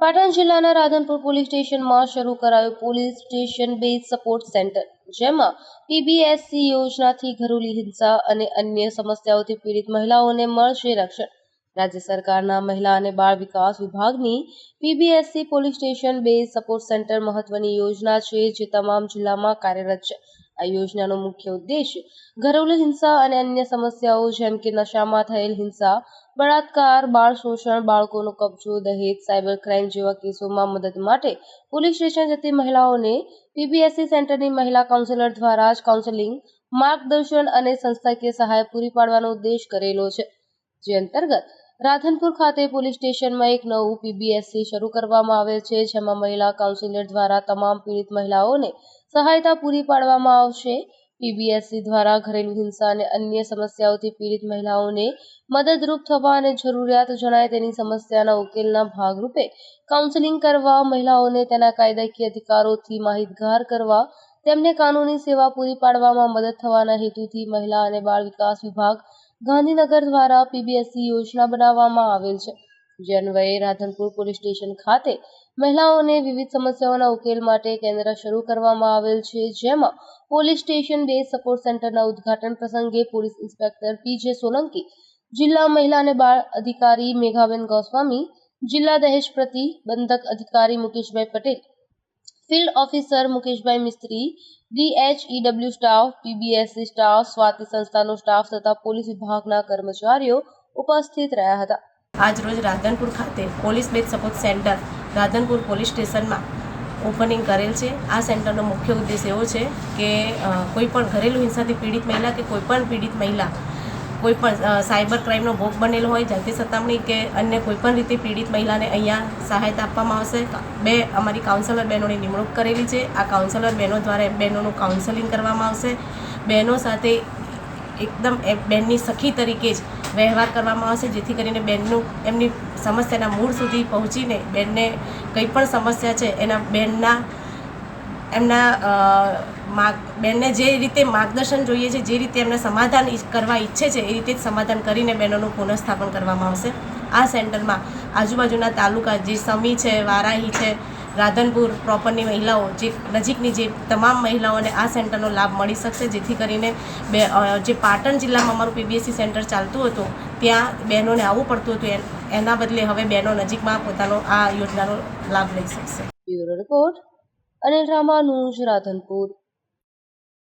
પાટણ જિલ્લાના રાધનપુર પોલીસ સ્ટેશનમાં શરૂ કરાયું police station base support center, જેમાં પીબીએસસી યોજનાથી ઘરેલુ હિંસા અને અન્ય સમસ્યાઓથી પીડિત મહિલાઓને મળશે રક્ષણ. રાજ્ય સરકારના મહિલા અને બાળ વિકાસ વિભાગની પીબીએસસી પોલીસ સ્ટેશન બે સપોર્ટ સેન્ટર મહત્વની યોજના છે, જે તમામ જિલ્લામાં કાર્યરત છે. આ યોજનાનો મુખ્ય ઉદ્દેશ ઘરેલું હિંસા અને અન્ય સમસ્યાઓ, જેમ કે નશામાં થયેલ હિંસા, બળાત્કાર, બાળ શોષણ, બાળકોનો કબજો, દહેજ, સાયબર ક્રાઇમ જેવા કેસોમાં મદદ માટે પોલીસ સ્ટેશન જતી મહિલાઓને પીબીએસસી સેન્ટરની મહિલા કાઉન્સિલર દ્વારા જ કાઉન્સેલિંગ, માર્ગદર્શન અને સંસ્થાકીય સહાય પૂરી પાડવાનો ઉદ્દેશ કરેલો છે. જે અંતર્ગત રાધનપુર ખાતે પોલીસ સ્ટેશનમાં એક નવું પીબીએસસી શરૂ કરવામાં આવેલ છે, જેમાં મહિલા કાઉન્સિલર દ્વારા તમામ પીડિત મહિલાઓને સહાયતા પૂરી પાડવામાં આવશે. પીબીએસસી દ્વારા ઘરેલુ હિંસા અને અન્ય સમસ્યાઓથી પીડિત મહિલાઓને મદદરૂપ થવા અને જરૂરિયાત જણાય તેની સમસ્યાના ઉકેલના ભાગરૂપે કાઉન્સેલિંગ કરવા, મહિલાઓને તેના કાયદાકીય અધિકારોથી માહિતગાર કરવા તેમને કાનૂની સેવા પૂરી પાડવામાં મદદ થવાના હેતુથી મહિલા અને બાળ વિકાસ વિભાગ ગાંધીનગર દ્વારા પીબીએસસી યોજના બનાવવામાં આવેલ છે. જે અન્વયે રાધનપુર પોલીસ સ્ટેશન ખાતે મહિલાઓને વિવિધ સમસ્યાઓના ઉકેલ માટે કેન્દ્ર શરૂ કરવામાં આવેલ છે. જેમાં પોલીસ સ્ટેશન બે સપોર્ટ સેન્ટરના ઉદ્ઘાટન પ્રસંગે પોલીસ ઇન્સ્પેક્ટર પીજે સોલંકી, જિલ્લા મહિલા અને બાળ અધિકારી મેઘાબેન ગોસ્વામી, જિલ્લા દહેજ પ્રતિબંધક અધિકારી Mukeshbhai Patel field officer Mukeshbhai Mistry DHEW staff PBSC staff Swati સંસ્થાનો સ્ટાફ તથા પોલીસ વિભાગના કર્મચારીઓ ઉપસ્થિત રહ્યા હતા. આજરોજ રાધનપુર ખાતે police batch support centre Radhanpur police સ્ટેશનમાં ઓપનિંગ કરેલ છે. આ સેન્ટરનો મુખ્ય ઉદ્દેશ એવો છે કે કોઈપણ ઘરેલું હિંસાથી પીડિત મહિલા કે કોઈ પણ પીડિત મહિલા કોઈ પણ સાયબર ક્રાઇમનો ભોગ બનેલો હોય જાતિ સતામણી કે અન્ય કોઈ પણ રીતે પીડિત મહિલાને અહીંયા સહાયતા આપવામાં આવશે. બે, અમારી કાઉન્સેલર બહેનોની નિમણૂક કરેલી છે. આ કાઉન્સેલર બહેનો દ્વારા બહેનોનું કાઉન્સેલિંગ કરવામાં આવશે. બહેનો સાથે એકદમ એ બેનની સખી તરીકે જ વ્યવહાર કરવામાં આવશે, જેથી કરીને બેનનું એમની સમસ્યાના મૂળ સુધી પહોંચીને બેનને કંઈ પણ સમસ્યા છે, એના બેનના એમના માર્ગ, બેનને જે રીતે માર્ગદર્શન જોઈએ છે, જે રીતે એમને સમાધાન કરવા ઈચ્છે છે, એ રીતે જ સમાધાન કરીને બહેનોનું પુનઃસ્થાપન કરવામાં આવશે. આ સેન્ટરમાં આજુબાજુના તાલુકા જે સમી છે, વારાહી છે, રાધનપુર, પ્રોપરની મહિલાઓ, જે નજીકની જે તમામ મહિલાઓને આ સેન્ટરનો લાભ મળી શકશે, જેથી કરીને બે જે પાટણ જિલ્લામાં અમારું પીબીએસસી સેન્ટર ચાલતું હતું, ત્યાં બહેનોને આવવું પડતું હતું, એના બદલે હવે બહેનો નજીકમાં પોતાનો આ યોજનાનો લાભ લઈ શકશે. Bureau report. અનિલ રામાનુજ રાધનપુર